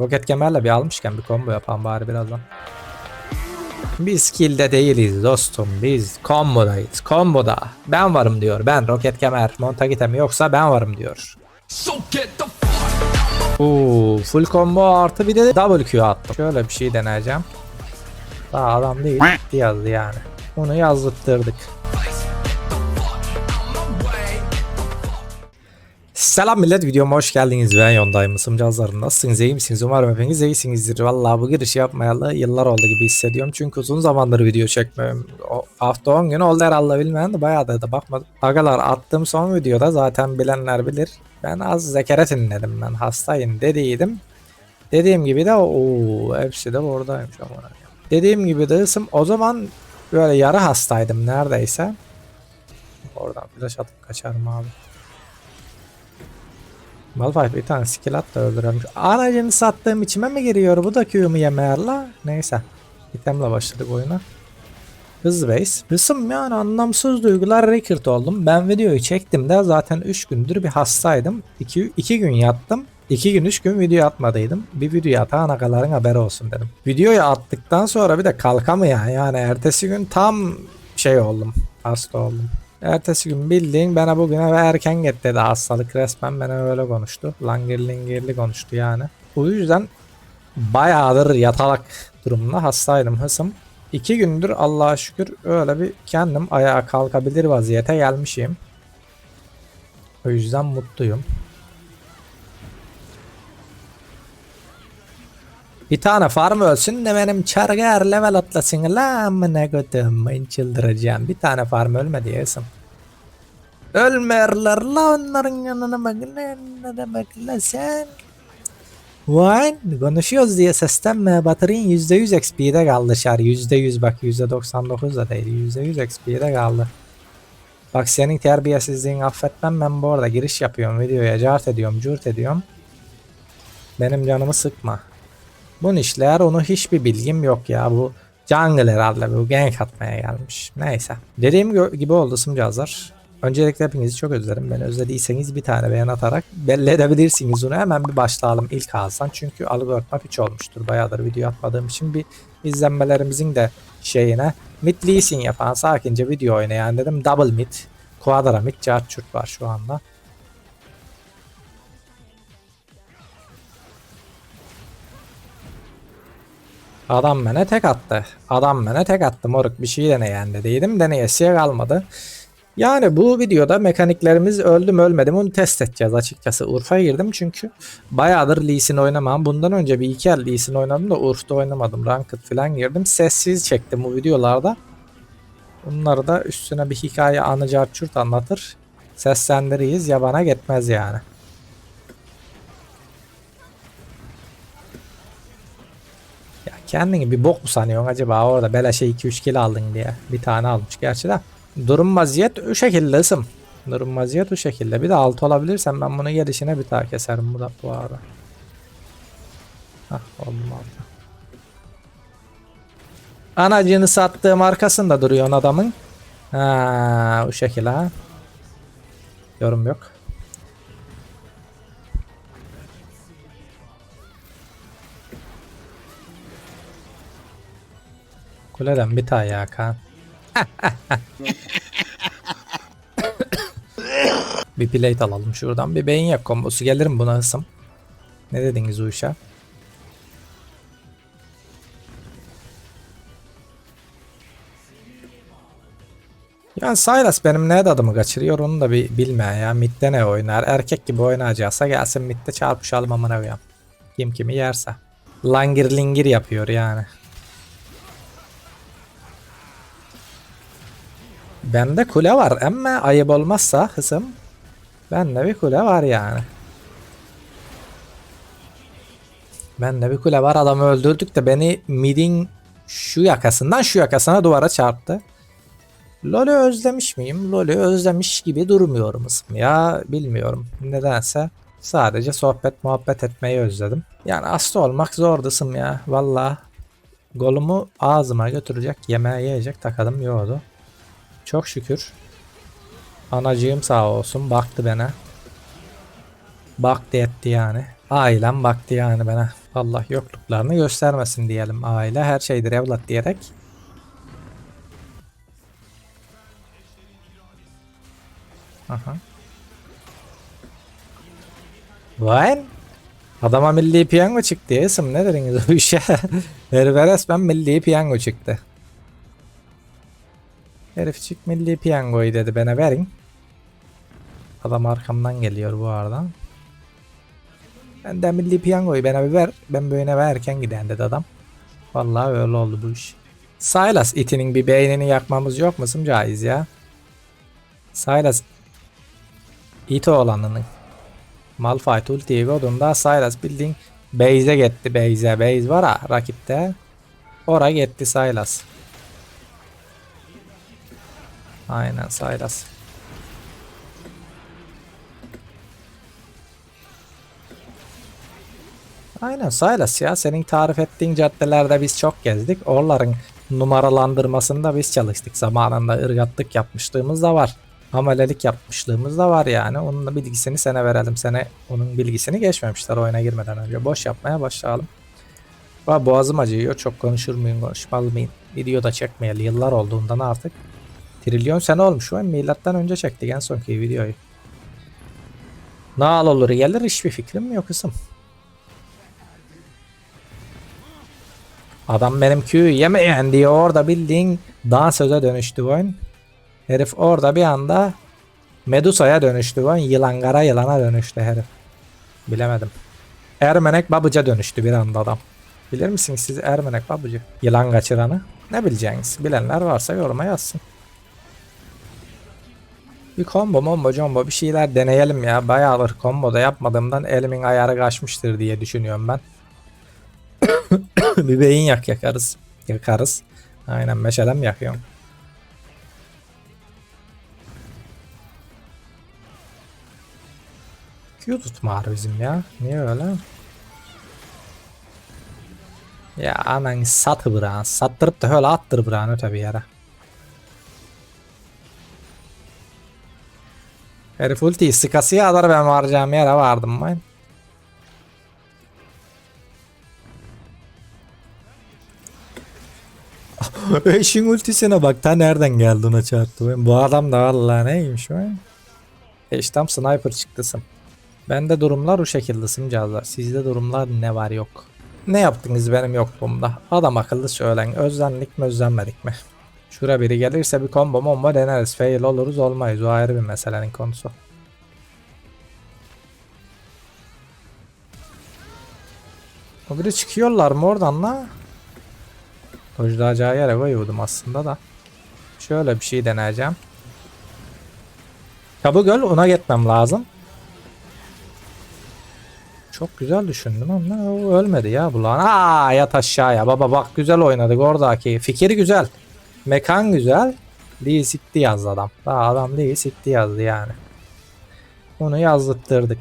Roket kemerle bir almışken bir combo yapan bari birazdan. Biz kill'de değiliz dostum. Biz kombodayız. Komboda. Ben varım diyor. Ben roket kemer. Montagite mi yoksa ben varım diyor. Oo, full combo artı bir de double Q attım. Şöyle bir şey deneyeceğim. Daha adam değil. Yazdı yani. Onu yazdırttık. Selam millet videoma hoş geldiniz. Ben Yondayım Isımcazlarım nasılsınız? İyi misiniz? Umarım hepiniz iyisinizdir. Vallahi bu girişi yapmayalı yıllar oldu gibi hissediyorum. Çünkü uzun zamandır video çekmiyorum. O hafta 10 gün oldu herhalde bilmeyen de bayağı da, da bakmadım. Agalar attığım son videoda zaten bilenler bilir. Ben az zekeret dinledim ben hastayım dediydim. Dediğim gibi de o hepsi de buradaymış Dediğim gibi de ısım o zaman böyle yarı hastaydım neredeyse. Oradan flash atıp kaçarım abi Malphite bir tane skill at da öldürürmüş. Aracını sattığım içime mi giriyor? Bu da Q'mu yemeğerla. Neyse. Itemle başladık oyuna. Hız base. Hısım yani anlamsız duygular record oldum. Ben videoyu çektim de zaten 3 gündür bir hastaydım. 2, 2 gün yattım. 2 gün 3 gün video atmadıydım. Bir video atan akaların haberi olsun dedim. Videoyu attıktan sonra bir de kalkamayan yani ertesi gün tam şey oldum. Hasta oldum. Ertesi gün bildiğin bana bugüne ve erken git dedi hastalık resmen bana öyle konuştu. Langir lingirli konuştu yani. Bu yüzden bayağıdır yatalak durumunda hastaydım hısım. İki gündür Allah'a şükür öyle bir kendim ayağa kalkabilir vaziyete gelmişim. O yüzden mutluyum. Bir tane farm ölsün de benim çargar level atlasın la amına ben çıldıracağım. Bir tane farm ölmedi yasım. Ölmerler la onların yanına bak ne demek la sen. Vay konuşuyoruz diye seslenme Batırın %100 XP'de kaldı şar %100 bak %99 da değil %100 XP'de kaldı. Bak senin terbiyesizliğini affetmem ben bu arada giriş yapıyorum videoya cart ediyorum cürt ediyorum. Benim canımı sıkma. Bunun işler onu hiçbir bilgim yok ya bu jungle herhalde bu gank atmaya gelmiş. Neyse. Dediğim gibi oldu sımcazlar. Öncelikle hepinizi çok özlerim. Beni özlediyseniz bir tane beğen atarak belli edebilirsiniz onu. Hemen bir başlayalım ilk ağızdan. Çünkü algoritma piç olmuştur. Bayağıdır video atmadığım için bir izlenmelerimizin de şeyine mid Lee Sin yapan sakince video oynayan dedim. Double mid, quadra mid, chart var şu anda. Adam bana tek attı. Adam bana tek attı moruk bir şey deneyen dediydim. Deneyesiye kalmadı. Yani bu videoda mekaniklerimiz öldü mü ölmedi mi onu test edeceğiz açıkçası. Urf'a girdim çünkü bayağıdır Lee oynamam. Bundan önce bir iki el Lee Sin oynadım da Urf'ta oynamadım. Ranked falan girdim. Sessiz çektim bu videolarda. Bunları da üstüne bir hikaye anı carçurt anlatır. Seslendiririz yabana gitmez yani. Kendini bir bok mu sanıyorsun acaba orada beleşe 2-3 kilo aldın diye. Bir tane almış gerçi de. Durum vaziyet o şekilde ısım. Durum vaziyet o şekilde. Bir de alt olabilirsem ben bunu gelişine bir daha keserim bu da bu arada. Hah oldum altı. Anacını sattığım arkasında duruyor adamın. Ha, o şekilde ha. Yorum yok. Kuleden bir tane ya bir plate alalım şuradan. Bir beyin yak kombosu gelir mi buna hısım? Ne dediniz işe? Yani Sylas benim ne adımı kaçırıyor onu da bir bilme ya. Mid'de ne oynar? Erkek gibi oynayacaksa gelsin mid'de çarpışalım amına koyayım. Kim kimi yerse. Langir lingir yapıyor yani. Bende kule var ama ayıp olmazsa hısım. Bende bir kule var yani. Bende bir kule var adamı öldürdük de beni midin şu yakasından şu yakasına duvara çarptı. LoL'ü özlemiş miyim? LoL'ü özlemiş gibi durmuyorum ısım ya bilmiyorum nedense. Sadece sohbet muhabbet etmeyi özledim. Yani hasta olmak zor ısım ya valla. Golumu ağzıma götürecek yemeğe yiyecek takadım yoktu. Çok şükür. Anacığım sağ olsun baktı bana. Baktı etti yani. Ailem baktı yani bana. Allah yokluklarını göstermesin diyelim. Aile her şeydir evlat diyerek. Aha. Vay. Adama milli piyango çıktı. İsim ne dediniz o işe? Herife resmen milli piyango çıktı. Herifçik milli piyangoyu dedi bana verin. Adam arkamdan geliyor bu arada. Ben de milli piyangoyu bana bir ver. Ben böyle erken giden dedi adam. Vallahi öyle oldu bu iş. Silas itinin bir beynini yakmamız yok musun caiz ya? Silas it olanının. Malphite ultiyi kodunda Silas bildiğin base'e gitti base'e. Base var ha rakipte. Ora gitti Silas. Aynen Silas. Aynen Silas ya senin tarif ettiğin caddelerde biz çok gezdik. Oraların numaralandırmasında biz çalıştık. Zamanında ırgatlık yapmışlığımız da var. Amelelik yapmışlığımız da var yani. Onun da bilgisini sana verelim. Sene onun bilgisini geçmemişler oyuna girmeden önce. Boş yapmaya başlayalım. Boğazım acıyor. Çok konuşur muyum konuşmalı mıyım? Video da çekmeyeli yıllar olduğundan artık. Trilyon sene olmuş. O milattan önce çektik en sonki videoyu. Ne olur gelir hiçbir fikrim yok kızım. Adam benim Q'yu yemeyen diye orada bildiğin dansöze dönüştü oyun. Herif orada bir anda Medusa'ya dönüştü oyun. Yılangara yılana dönüştü herif. Bilemedim. Ermenek babıca dönüştü bir anda adam. Bilir misiniz siz Ermenek babıcı? Yılan kaçıranı. Ne bileceğiniz? Bilenler varsa yoruma yazsın. Bir combo mombo jumbo bir şeyler deneyelim ya. Bayağıdır combo da yapmadığımdan elimin ayarı kaçmıştır diye düşünüyorum ben. bir beyin yak yakarız. Yakarız. Aynen meşalem yakıyorum. Q tutma bizim ya. Niye öyle? Ya anan satı bırakın. Sattırıp da öyle attır bırakın öte yere. Herif ultiyi sıkasıya kadar ben varacağım yere vardım ben. Eşin ultisine bak ta nereden geldi ona çarptı. Ben. Bu adam da vallahi neymiş ben. Eş tam sniper çıktısın. Bende durumlar o şekilde simcazlar. Sizde durumlar ne var yok. Ne yaptınız benim yokluğumda? Adam akıllı söylen. Özlendik mi özlenmedik mi? Şura biri gelirse bir combo mombo deneriz. Fail oluruz olmayız. O ayrı bir meselenin konusu. O biri çıkıyorlar mı oradan la? Dojlayacağı yere koyuyordum aslında da. Şöyle bir şey deneyeceğim. Tabu göl ona gitmem lazım. Çok güzel düşündüm ama ölmedi ya bu lan. Aa yat aşağıya. Baba bak güzel oynadık oradaki. Fikir güzel. Mekan güzel. Lee sitti yazdı adam. Daha adam Lee sitti yazdı yani. Onu yazdırttık.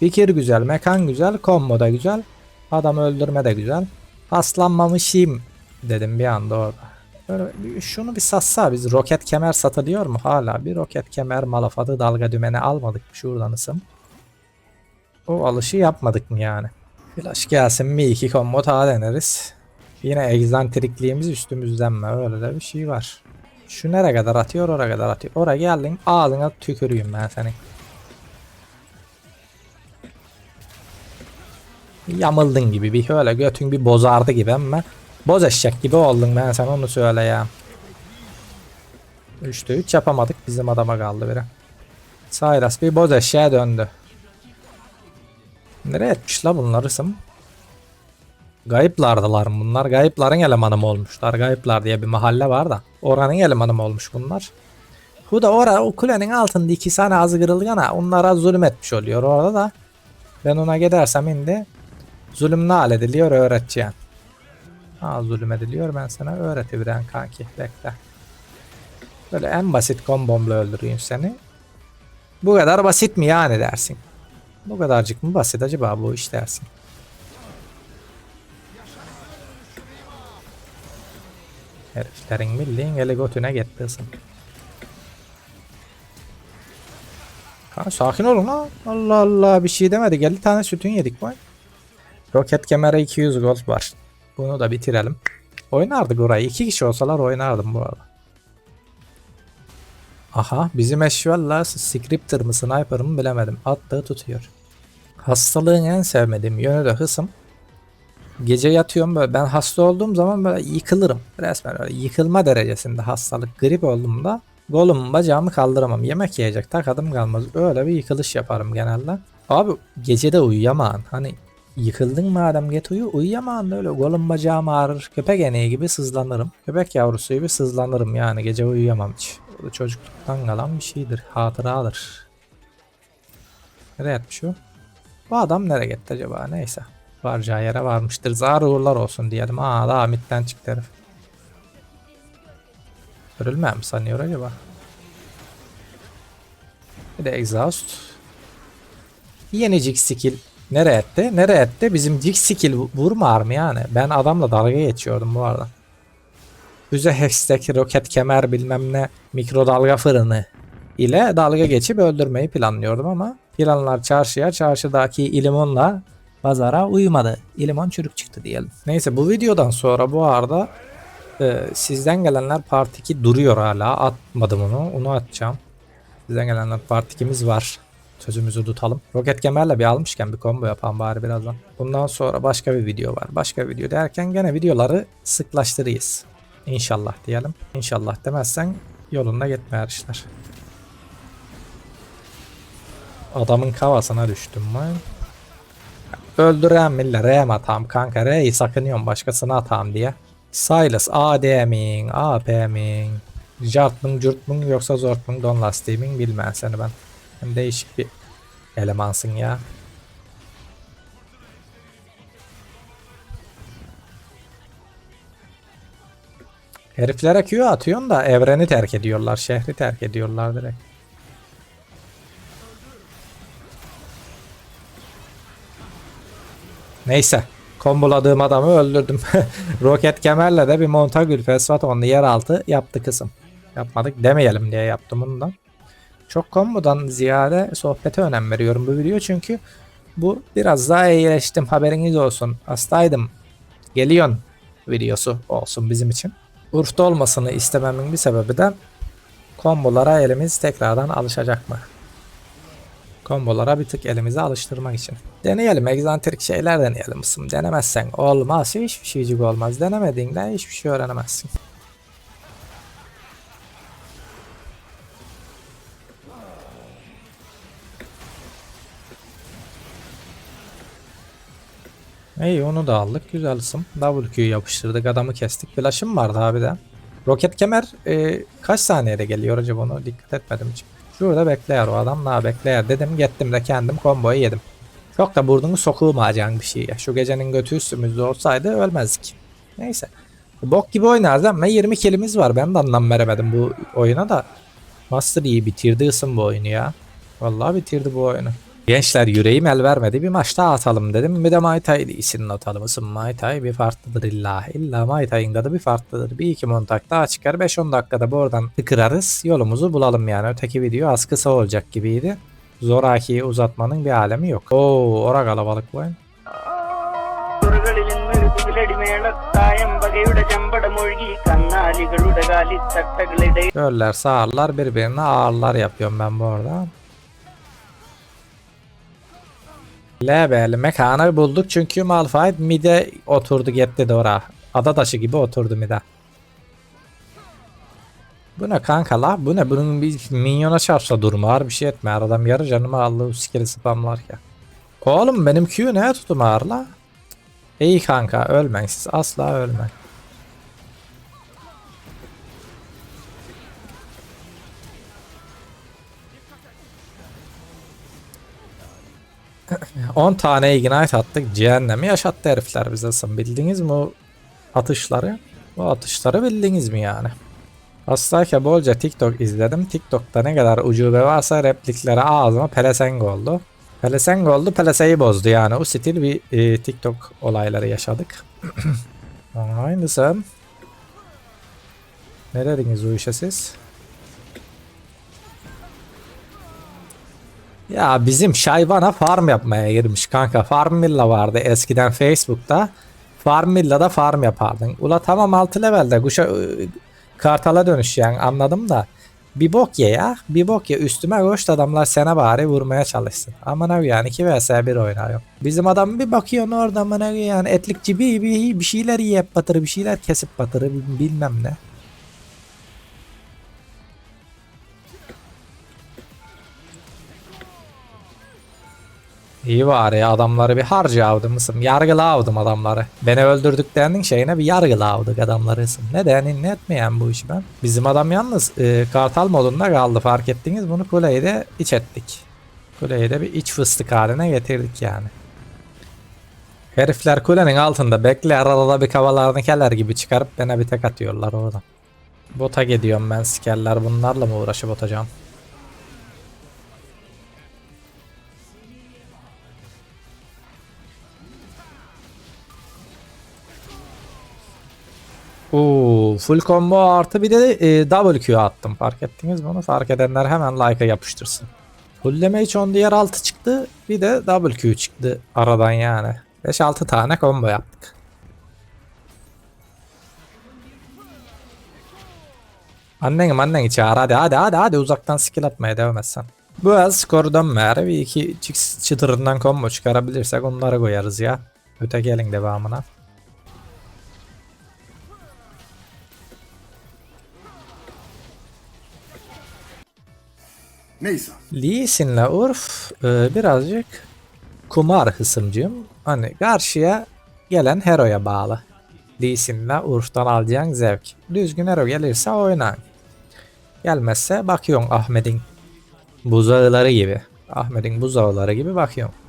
Fikir güzel, mekan güzel, combo da güzel. Adam öldürme de güzel. Paslanmamışım dedim bir anda orada. Böyle şunu bir satsa biz roket kemer satılıyor mu hala? Bir roket kemer malafadı dalga dümeni almadık mı şuradan ısım? O alışı yapmadık mı yani? Flash gelsin mi iki combo daha deneriz. Yine egzantrikliğimiz üstümüzden mi? Öyle de bir şey var. Şu nereye kadar atıyor oraya kadar atıyor. Oraya geldin ağzına tükürüyüm ben senin. Yamıldın gibi bir öyle götün bir bozardı gibi ama boz eşek gibi oldun ben sana onu söyle ya. 3'te 3 yapamadık bizim adama kaldı biri. Sayras bir boz eşeğe döndü. Nereye etmiş la bunlar ısım? Gayıplardılar mı bunlar? Gayıpların elemanı mı olmuşlar? Gayıplar diye bir mahalle var da. Oranın elemanı mı olmuş bunlar? Bu da ora o kulenin altında iki tane azı kırılgana onlara zulüm etmiş oluyor orada da. Ben ona gidersem indi zulüm ne hallediliyor öğreteceğim. Ha zulüm ediliyor ben sana öğretiverem kanki bekle. Böyle en basit kombomla öldüreyim seni. Bu kadar basit mi yani dersin. Bu kadarcık mı basit acaba bu iş dersin. Heriflerin bildiğin eli götüne gettirsin. Ha, sakin olun ha. Allah Allah bir şey demedi. 50 tane sütün yedik bak. Roket kemere 200 gold var. Bunu da bitirelim. Oynardık orayı. İki kişi olsalar oynardım bu arada. Aha bizim eşvalla scripter mı sniper mı bilemedim. Attığı tutuyor. Hastalığın en sevmediğim yönü de hısım. Gece yatıyorum böyle ben hasta olduğum zaman böyle yıkılırım. Resmen öyle yıkılma derecesinde hastalık. Grip olduğumda kolumu bacağımı kaldıramam. Yemek yiyecek takadım kalmaz. Öyle bir yıkılış yaparım genelde. Abi gecede uyuyamam. Hani yıkıldın madem get uyu uyuyamam öyle kolum bacağım ağrır. Köpek eneği gibi sızlanırım. Köpek yavrusu gibi sızlanırım yani gece uyuyamam hiç. Da çocukluktan kalan bir şeydir. Hatıradır. Nereye yatmış o? Bu adam nereye gitti acaba? Neyse. Varacağı yere varmıştır. Zar uğurlar olsun diyelim. Aa daha mitten çıktı herif. Örülmem mi sanıyor acaba? Bir de exhaust. Yeni jig skill. Nereye etti? Nereye etti? Bizim jig skill vurmar mı yani? Ben adamla dalga geçiyordum bu arada. Füze hexteki roket kemer bilmem ne mikrodalga fırını ile dalga geçip öldürmeyi planlıyordum ama planlar çarşıya çarşıdaki ilimonla pazara uymadı. İlimon çürük çıktı diyelim. Neyse bu videodan sonra bu arada e, sizden gelenler part 2 duruyor hala. Atmadım onu. Onu atacağım. Sizden gelenler part 2'miz var. Sözümüzü tutalım. Roket kemerle bir almışken bir combo yapalım bari birazdan. Bundan sonra başka bir video var. Başka bir video derken gene videoları sıklaştırıyız. İnşallah diyelim. İnşallah demezsen yolunda gitme işler. Adamın kafasına düştüm ben. Öldüren mille R'm atam kanka R'yi sakınıyorum başkasına atam diye. Silas ADM'in AP'min Jartmın Curtmın yoksa Zortmın Don Lastiğimin bilmem seni ben. Hem değişik bir elemansın ya. Heriflere Q atıyorsun da evreni terk ediyorlar, şehri terk ediyorlar direkt. Neyse. Komboladığım adamı öldürdüm. Roket kemerle de bir Montagül Fesvat onu yeraltı yaptı kısım. Yapmadık demeyelim diye yaptım bunu da. Çok kombodan ziyade sohbete önem veriyorum bu video çünkü bu biraz daha iyileştim haberiniz olsun. Hastaydım. Geliyorsun videosu olsun bizim için. Urf'ta olmasını istememin bir sebebi de kombolara elimiz tekrardan alışacak mı? Kombolara bir tık elimizi alıştırmak için. Deneyelim. Egzantrik şeyler deneyelim ısım. Denemezsen olmaz. Hiçbir şeycik olmaz. Denemediğinde hiçbir şey öğrenemezsin. İyi onu da aldık. Güzel ısım. WQ'yu yapıştırdık. Adamı kestik. Flash'ım vardı abi de. Roket kemer e, kaç saniyede geliyor acaba onu dikkat etmedim hiç. Şurada bekler o adam daha bekler dedim gittim de kendim komboyu yedim. Çok da burnunu sokulmayacağın bir şey ya. Şu gecenin götü üstümüzde olsaydı ölmezdik. Neyse. Bok gibi oynarız ama 20 kilimiz var. Ben de anlam veremedim bu oyuna da. Master iyi bitirdi ısın bu oyunu ya. Vallahi bitirdi bu oyunu. Gençler yüreğim el vermedi bir maç daha atalım dedim. Bir de Muay Thai iyisini not alımısın. Muay Thai bir farklıdır illa. İlla Muay Thai'nda da bir farklıdır. Bir iki montak daha çıkar. 5-10 dakikada bu oradan tıkırarız. Yolumuzu bulalım yani. Öteki video az kısa olacak gibiydi. Zoraki'yi uzatmanın bir alemi yok. Oo ora kalabalık bu oyun. Görler sağırlar birbirine ağırlar yapıyorum ben bu arada. Lebel mekanı bulduk çünkü Malphite mide oturdu gitti de. Ada taşı gibi oturdu mide. Bu ne kanka la? Bu ne? Bunun bir minyona çarpsa durmar bir şey etme. Adam yarı canımı aldı skill'i spamlarken. Oğlum benim Q neye tutmar la? İyi kanka ölmen siz asla ölmen. 10 tane ignite attık. Cehennemi yaşattı herifler bize. Bildiniz mi o atışları? Bu atışları bildiniz mi yani? Hastayken bolca TikTok izledim. TikTok'ta ne kadar ucube varsa repliklere ağzıma pelesenk oldu. Pelesenk oldu, peleseyi bozdu yani. O stil bir e, TikTok olayları yaşadık. Aynısı. Ne dediniz o işe siz? Ya bizim Şayvan'a farm yapmaya girmiş kanka. Farmilla vardı eskiden Facebook'ta. Farmilla'da farm yapardın. Ula tamam 6 levelde kuşa ı, kartala dönüş yani anladım da. Bir bok ye ya. Bir bok ye. Üstüme koştu adamlar sana bari vurmaya çalışsın. Aman abi yani 2 vs 1 oynuyor. Bizim adam bir bakıyorsun orada aman abi yani etlikçi bir, bir, bir şeyler yiyip batırı bir şeyler kesip batırı bilmem ne. İyi var ya adamları bir harca avdım ısım. Yargıla avdım adamları. Beni öldürdüklerinin şeyine bir yargıla avdık adamları ısım. Neden ne etmeyen bu işi ben. Bizim adam yalnız e, kartal modunda kaldı fark ettiniz. Bunu kuleyi de iç ettik. Kuleyi de bir iç fıstık haline getirdik yani. Herifler kulenin altında bekle arada bir kavalarını keller gibi çıkarıp bana bir tek atıyorlar oradan. Bota gidiyorum ben sikerler bunlarla mı uğraşıp atacağım? Oo, full combo artı bir de e, double Q attım. Fark ettiniz mi onu? Fark edenler hemen like'a yapıştırsın. Full damage on diğer altı çıktı. Bir de double Q çıktı aradan yani. 5-6 tane combo yaptık. Annenim anneni çağır hadi hadi hadi hadi uzaktan skill atmaya devam etsen. Bu el skoru dönmeyer bir iki çıtırından combo çıkarabilirsek onları koyarız ya. Öteki elin devamına. Neyse. Lee Sin'le Urf e, birazcık kumar hısımcığım. Hani karşıya gelen heroya bağlı. Lee Sin'le Urf'tan alacağın zevk. Düzgün hero gelirse oyna. Gelmezse bakıyorsun Ahmet'in buzağıları gibi. Ahmet'in buzağıları gibi bakıyorsun.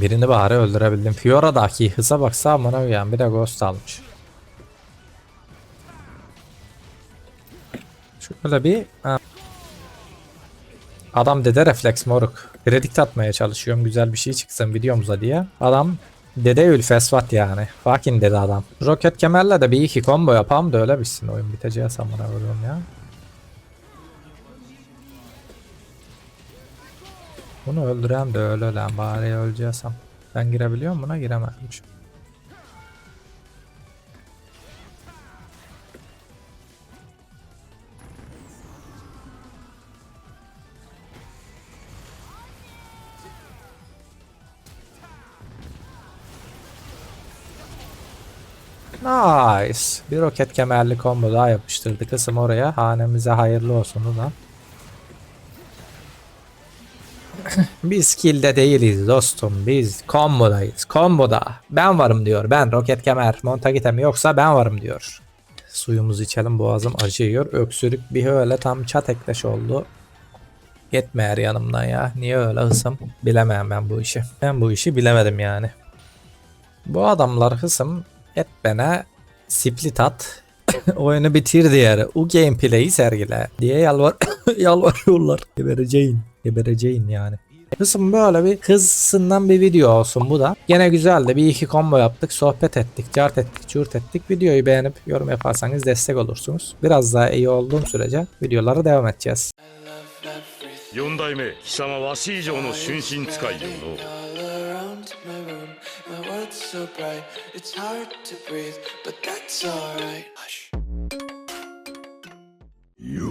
Birini bari öldürebildim. Fiora'daki hıza baksa amına uyan bir de ghost almış. Şöyle bir ha. Adam dede refleks moruk. Predict atmaya çalışıyorum güzel bir şey çıksın videomuza diye. Adam dede ülfesvat yani. Fucking dede adam. Roket kemerle de bir iki combo yapam da öyle bitsin oyun biteceği samına vuruyorum ya. Bunu öldüren de öyle lan bari öleceğiz Ben girebiliyor muyum buna giremezmişim. Nice. Bir roket kemerli combo daha yapıştırdı kısım oraya. Hanemize hayırlı olsun o Biz kill'de değiliz dostum. Biz kombodayız. Komboda. Ben varım diyor. Ben roket kemer. Montagitem yoksa ben varım diyor. Suyumuzu içelim boğazım acıyor. Öksürük bir öyle tam çat ekleş oldu. Yetmeyer yanımdan ya. Niye öyle hısım? Bilemem ben bu işi. Ben bu işi bilemedim yani. Bu adamlar hısım et bana split at. oyunu bitir diğer. O gameplay'i sergile diye yalvar yalvarıyorlar. Gebereceğin. Gebereceğin yani. Kızım böyle bir kızsından bir video olsun bu da. Gene güzeldi. Bir iki combo yaptık. Sohbet ettik. Cart ettik. Cürt ettik. Videoyu beğenip yorum yaparsanız destek olursunuz. Biraz daha iyi olduğum sürece videolara devam edeceğiz. 四代目貴様わし以上の春心使いよの all around my room. My world's so bright, it's hard to breathe, but that's alright. Hush. よ